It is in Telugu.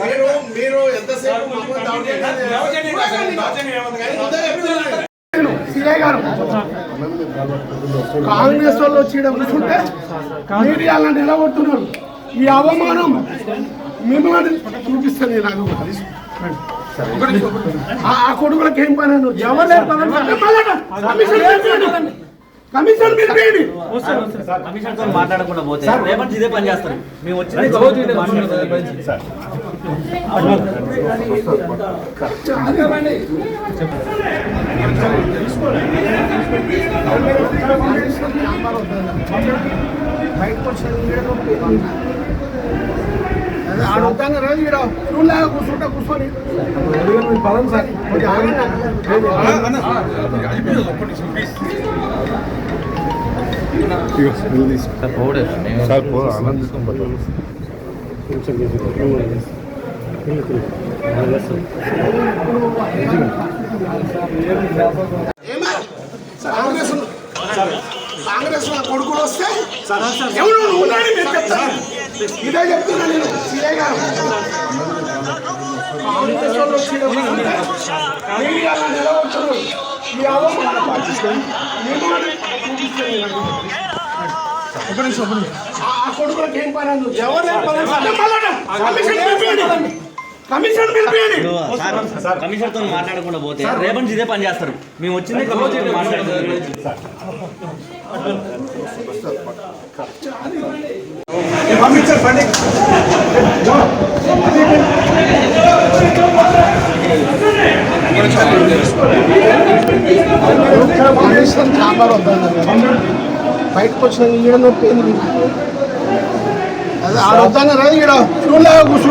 మీరు మీరు ఎంతసేపు గారు. కాంగ్రెస్ వాళ్ళు వచ్చి కూర్చుంటే నిలబడుతున్నారు. ఈ అవమానం మిమ్మల్ని చూపిస్తాను నేను అది ఆ ఆ కొడుకులకు ఏం పని? ఎవరు కమిషన్ పిలిపియండి. కమిషన్తో మాట్లాడకుండా పోతే రేపటి ఇదే పని చేస్తారు. మేము బయటకు వచ్చిన ఆడొద్దాను రా ఈడ చూడలేక కూర్చుంటా కూర్చొని కొద్దిగా ఆగండి. ఏమా? కాంగ్రెస్ కాంగ్రెస్ నా కొడుకులు వస్తే ఎవరు నువ్వు ఉన్నాడని మీరు చెప్తారు ఇదే చెప్తున్నా నేను. సిఐ గారు. కాంగ్రెస్ వాళ్ళు నిలబడుతున్నారు. అవమానం ఆ కొడుకులకు ఏం పని? ఎవరు పని? కమిషన్ పిలిపియండి. తో మాట్లాడకుండా పోతే రేపటి ఇదే పని చేస్తారు. మేము వచ్చింది కమిషన్ మాట్లాడుతున్నారు కమిషన్ చాంబర్ బయటకు వచ్చిన ఈడ నొప్పి అదే మీకు? అదే ఈడ. చూడలేక